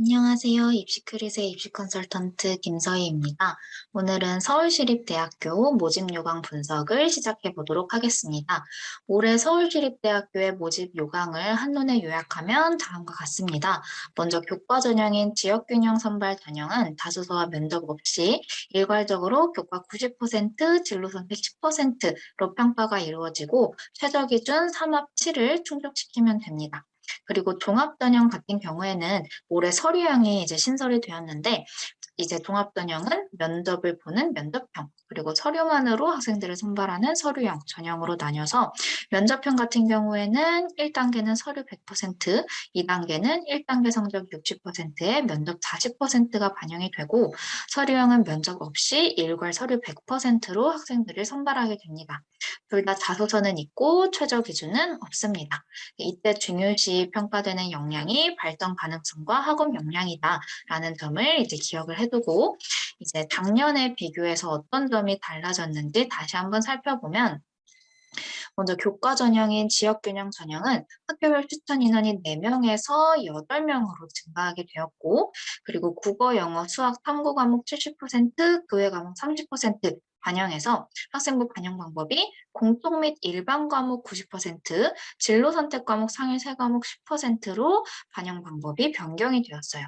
안녕하세요. 입시크릿의 입시 컨설턴트 김서희입니다. 오늘은 서울시립대학교 모집 요강 분석을 시작해 보도록 하겠습니다. 올해 서울시립대학교의 모집 요강을 한눈에 요약하면 다음과 같습니다. 먼저 교과 전형인 지역균형 선발 전형은 다수서와 면접 없이 일괄적으로 교과 90%, 진로 선택 10%로 평가가 이루어지고 최저 기준 3합 7을 충족시키면 됩니다. 그리고 종합전형 같은 경우에는 올해 서류형이 이제 신설이 되었는데 이제 종합전형은 면접을 보는 면접형 그리고 서류만으로 학생들을 선발하는 서류형 전형으로 나뉘어서 면접형 같은 경우에는 1단계는 서류 100%, 2단계는 1단계 성적 60%에 면접 40%가 반영이 되고 서류형은 면접 없이 일괄 서류 100%로 학생들을 선발하게 됩니다. 둘 다 자소서는 있고 최저 기준은 없습니다. 이때 중요시 평가되는 역량이 발전 가능성과 학업 역량이다라는 점을 이제 기억을 해두고 이제 작년에 비교해서 어떤 점이 달라졌는지 다시 한번 살펴보면 먼저 교과 전형인 지역균형 전형은 학교별 추천 인원이 4명에서 8명으로 증가하게 되었고 그리고 국어, 영어, 수학, 탐구 과목 70%, 교외 과목 30% 반영해서 학생부 반영 방법이 공통 및 일반 과목 90%, 진로 선택 과목 상위 3과목 10%로 반영 방법이 변경이 되었어요.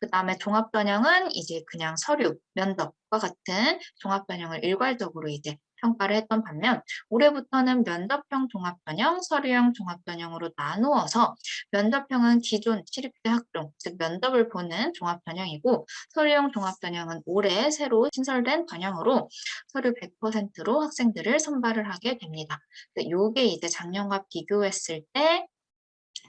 그 다음에 종합전형은 이제 그냥 서류, 면접과 같은 종합전형을 일괄적으로 이제 평가를 했던 반면 올해부터는 면접형 종합전형, 서류형 종합전형으로 나누어서 면접형은 기존 시립대 학종, 즉 면접을 보는 종합전형이고 서류형 종합전형은 올해 새로 신설된 전형으로 서류 100%로 학생들을 선발을 하게 됩니다. 이게 이제 작년과 비교했을 때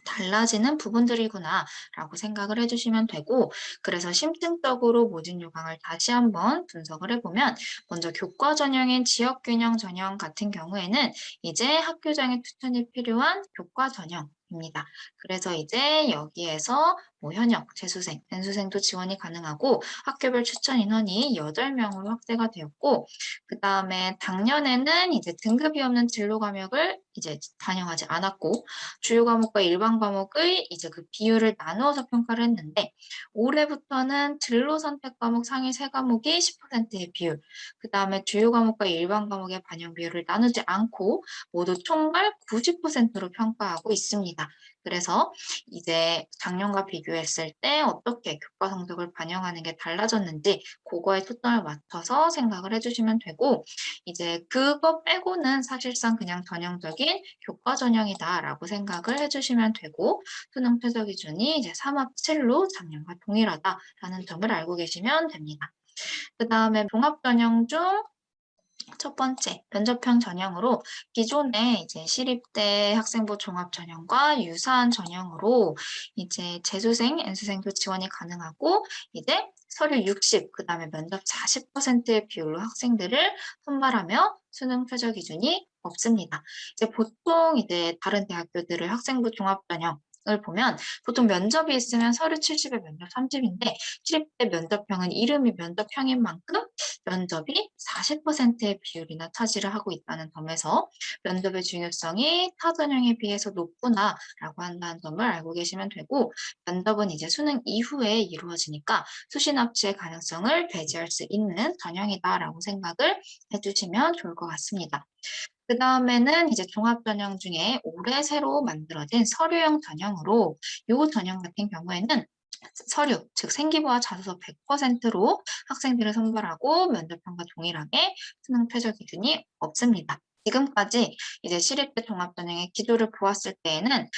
달라지는 부분들이구나 라고 생각을 해주시면 되고 그래서 심층적으로 모집 요강을 다시 한번 분석을 해보면 먼저 교과 전형인 지역균형 전형 같은 경우에는 이제 학교장의 추천이 필요한 교과 전형 입니다. 그래서 이제 여기에서 뭐 현역, 재수생, 연수생도 지원이 가능하고 학교별 추천 인원이 8명으로 확대가 되었고 그 다음에 작년에는 이제 등급이 없는 진로 과목을 이제 반영하지 않았고 주요 과목과 일반 과목의 이제 그 비율을 나누어서 평가를 했는데 올해부터는 진로 선택 과목 상위 세 과목이 10%의 비율 그 다음에 주요 과목과 일반 과목의 반영 비율을 나누지 않고 모두 총괄 90%로 평가하고 있습니다. 그래서 이제 작년과 비교했을 때 어떻게 교과 성적을 반영하는 게 달라졌는지 그거에 초점을 맞춰서 생각을 해주시면 되고 이제 그거 빼고는 사실상 그냥 전형적인 교과 전형이다라고 생각을 해주시면 되고 수능 최저 기준이 이제 3합 7로 작년과 동일하다라는 점을 알고 계시면 됩니다. 그 다음에 종합전형 중 첫 번째, 면접형 전형으로 기존의 이제 시립대 학생부 종합 전형과 유사한 전형으로 이제 재수생, N수생도 지원이 가능하고 이제 서류 60, 그 다음에 면접 40%의 비율로 학생들을 선발하며 수능 최저 기준이 없습니다. 이제 보통 이제 다른 대학교들의 학생부 종합 전형 을 보면 보통 면접이 있으면 서류 70에 면접 30인데 실입대 면접형은 이름이 면접형인 만큼 면접이 40%의 비율이나 차지를 하고 있다는 점에서 면접의 중요성이 타 전형에 비해서 높구나 라고 한다는 점을 알고 계시면 되고 면접은 이제 수능 이후에 이루어지니까 수시 납치의 가능성을 배제할 수 있는 전형이다 라고 생각을 해주시면 좋을 것 같습니다. 그 다음에는 이제 종합전형 중에 올해 새로 만들어진 서류형 전형으로 이 전형 같은 경우에는 서류, 즉 생기부와 자소서 100%로 학생들을 선발하고 면접형과 동일하게 수능 최저 기준이 없습니다. 지금까지 이제 시립대 종합전형의 기조를 보았을 때에는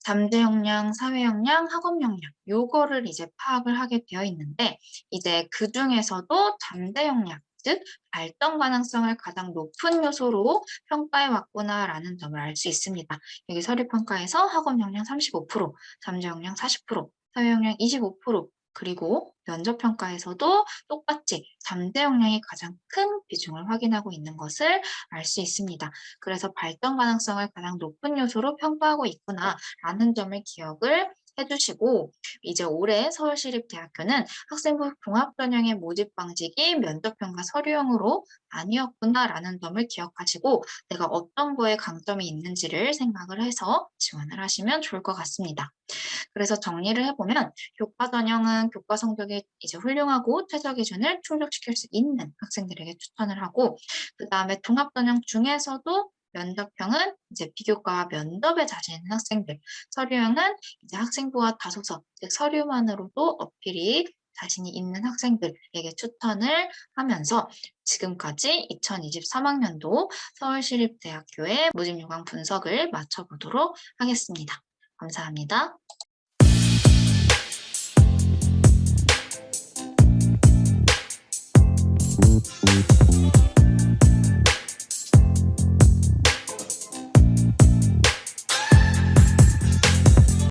잠재 역량, 사회 역량, 학업 역량 요거를 이제 파악을 하게 되어 있는데 이제 그 중에서도 잠재 역량 즉 발전 가능성을 가장 높은 요소로 평가해 왔구나라는 점을 알 수 있습니다. 여기 서류 평가에서 학업 역량 35%, 잠재 역량 40%, 사회 역량 25%, 그리고 면접 평가에서도 똑같이 잠재 역량이 가장 큰 비중을 확인하고 있는 것을 알 수 있습니다. 그래서 발전 가능성을 가장 높은 요소로 평가하고 있구나 라는 점을 기억을 해주시고 이제 올해 서울시립대학교는 학생부 종합전형의 모집 방식이 면접형과 서류형으로 아니었구나라는 점을 기억하시고 내가 어떤 거에 강점이 있는지를 생각을 해서 지원을 하시면 좋을 것 같습니다. 그래서 정리를 해보면 교과 전형은 교과 성적이 이제 훌륭하고 최저 기준을 충족시킬 수 있는 학생들에게 추천을 하고 그 다음에 종합 전형 중에서도 면접형은 이제 비교과 면접에 자신 있는 학생들, 서류형은 이제 학생부와 다소서, 즉 서류만으로도 어필이 자신이 있는 학생들에게 추천을 하면서 지금까지 2023학년도 서울시립대학교의 무집요강 분석을 마쳐보도록 하겠습니다. 감사합니다.